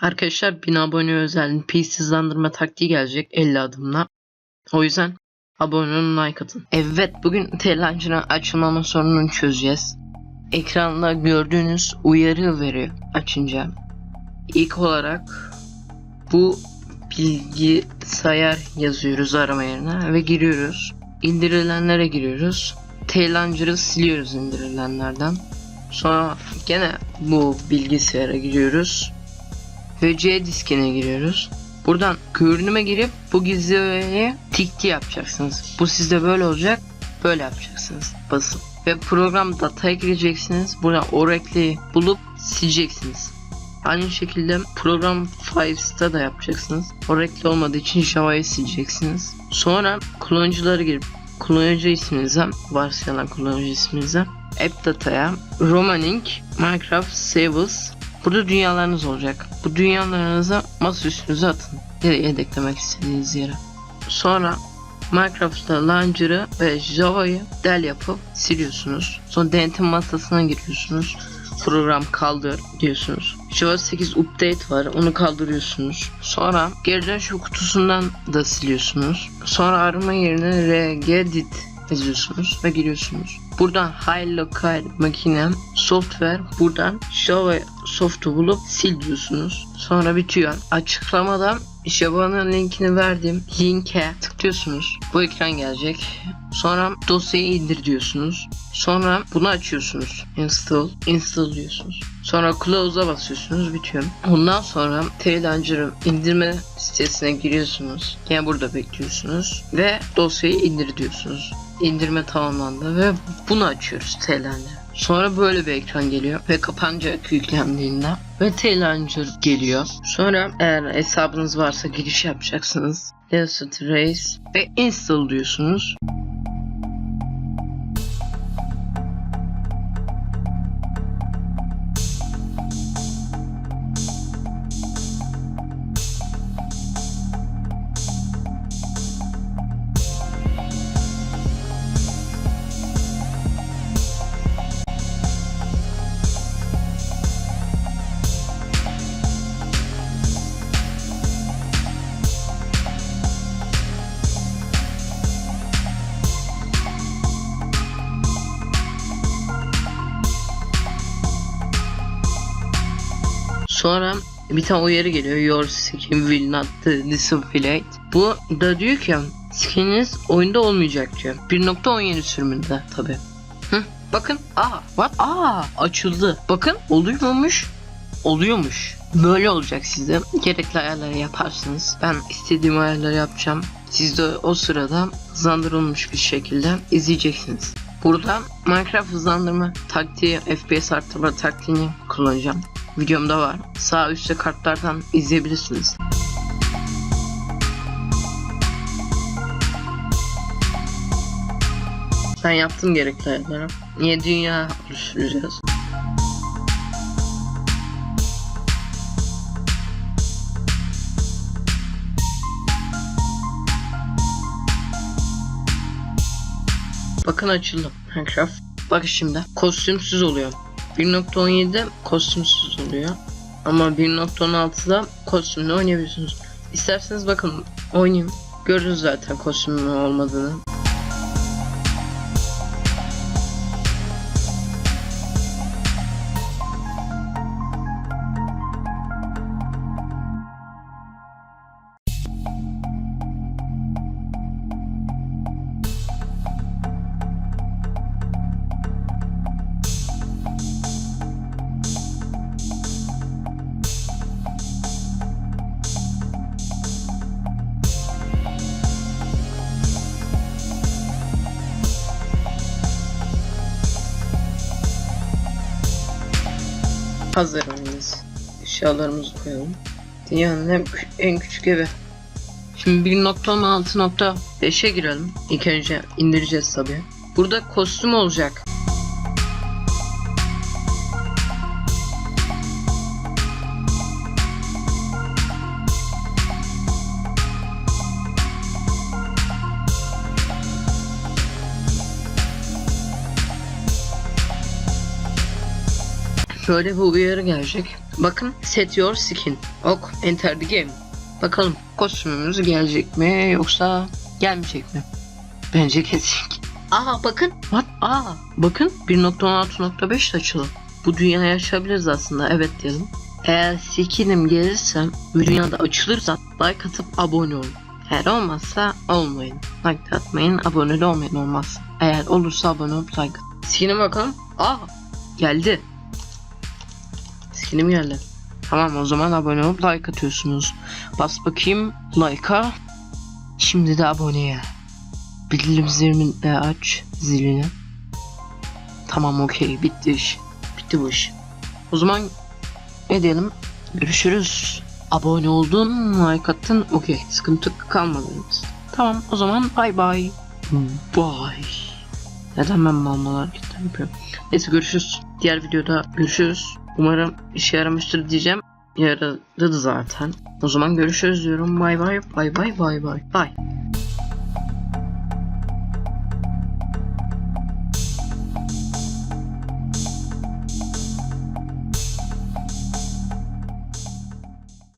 Arkadaşlar 1000 abone özel PC taktiği gelecek 50 adımla. O yüzden abone olun like atın. Evet bugün telencinin açılmama sorununu çözeceğiz. Ekranda gördüğünüz uyarı veriyor açınca. İlk olarak bu bilgisayar yazıyoruz arama yerine ve giriyoruz. İndirilenlere giriyoruz. Telencırı siliyoruz indirilenlerden. Sonra gene bu bilgisayara giriyoruz. Ve C diskine giriyoruz. Buradan görünüme girip bu gizli öğeyi tikti yapacaksınız. Bu sizde böyle olacak. Böyle yapacaksınız. Basın. Ve program dataya gireceksiniz. Buradan o renkliği bulup sileceksiniz. Aynı şekilde program files'ta da yapacaksınız. O renkli olmadığı için Java'yı sileceksiniz. Sonra kullanıcıları girip kullanıcı isminize, varsayılan kullanıcı isminize, app data'ya, romaning, minecraft savers, Burada dünyalarınız olacak. Bu dünyalarınızı masa üstünüze atın. Da yedeklemek istediğiniz yere. Sonra Minecraft'ta Launcher'ı ve Java'yı del yapıp siliyorsunuz. Sonra denetim masasına giriyorsunuz. Program kaldır diyorsunuz. Java 8 update var onu kaldırıyorsunuz. Sonra geri dönüş kutusundan da siliyorsunuz. Sonra arama yerine regedit yazıyorsunuz ve giriyorsunuz. Buradan high local makine software buradan Java soft'u bulup sil diyorsunuz. Sonra bitiyor. Açıklamada Java'nın linkini verdiğim linke tıklıyorsunuz. Bu ekran gelecek. Sonra dosyayı indir diyorsunuz. Sonra bunu açıyorsunuz. Install. Install diyorsunuz. Sonra close'a basıyorsunuz. Bitiyor. Ondan sonra Tail indirme sitesine giriyorsunuz. Yani burada bekliyorsunuz. Ve dosyayı indir diyorsunuz. İndirme tamamlandı ve bunu açıyoruz Tail'ancer. Sonra böyle bir ekran geliyor ve kapanacak yüklendiğinde ve Tail'ancer geliyor. Sonra eğer hesabınız varsa giriş yapacaksınız. Insert Race ve install diyorsunuz. Sonra bir tane uyarı geliyor. Your skin will not display. Bu da diyor ki skininiz oyunda olmayacak diyor. 1.17 sürümünde tabi. Bakın. Aa, what? Aa, açıldı. Bakın oluyormuş. Oluyormuş. Böyle olacak sizde. Gerekli ayarları yaparsınız. Ben istediğim ayarları yapacağım. Siz de o sırada hızlandırılmış bir şekilde izleyeceksiniz. Burada Minecraft hızlandırma taktiği, FPS arttırma taktiğini kullanacağım. Videomda var. Sağ üstte kartlardan izleyebilirsiniz. Ben yaptım gerekli ayarları. Niye dünya oluşturacağız? Bakın açıldı Minecraft. Bakın şimdi kostümsüz oluyor. 1.17'de kostümsüz oluyor. Ama 1.16'da kostümle oynayabiliyorsunuz. İsterseniz bakın oynayayım. Gördünüz zaten kostümün olmadığını. Hazır oyunuz. Eşyalarımızı koyalım. Dünyanın en, en küçük evi. Şimdi 1.16.5'e girelim. İlk önce indireceğiz tabi. Burada kostüm olacak. Şöyle bir uyarı gelecek. Bakın set your skin. Ok enter the game. Bakalım kostümümüz gelecek mi yoksa gelmeyecek mi? Bence gelecek. Aa bakın. What? Aa bakın 1.16.5 açılı. Bu dünyayı açabiliriz aslında. Evet diyelim. Eğer skinim gelirse bu dünyada açılırsa like atıp abone olun. Eğer olmazsa olmayın. Like atmayın, abone olmayın olmaz. Eğer olursa abone olup like. Skin'e bakalım. Aa geldi. Skinim geldi. Tamam o zaman abone olup like atıyorsunuz. Bas bakayım like'a. Şimdi de aboneye. Bildirimlerimi de aç zilini. Tamam okey bitti iş. Bitti bu iş. O zaman ne diyelim? Görüşürüz. Abone oldun, like attın, okey. Sıkıntı kalmadı. Tamam o zaman bay bay. Bye. Neden ben mal mal hareketler yapıyorum? Neyse görüşürüz. Diğer videoda görüşürüz. Umarım işe yaramıştır diyeceğim. Yaradı zaten. O zaman görüşürüz diyorum. Bay bay bay bay bay bay. Bay.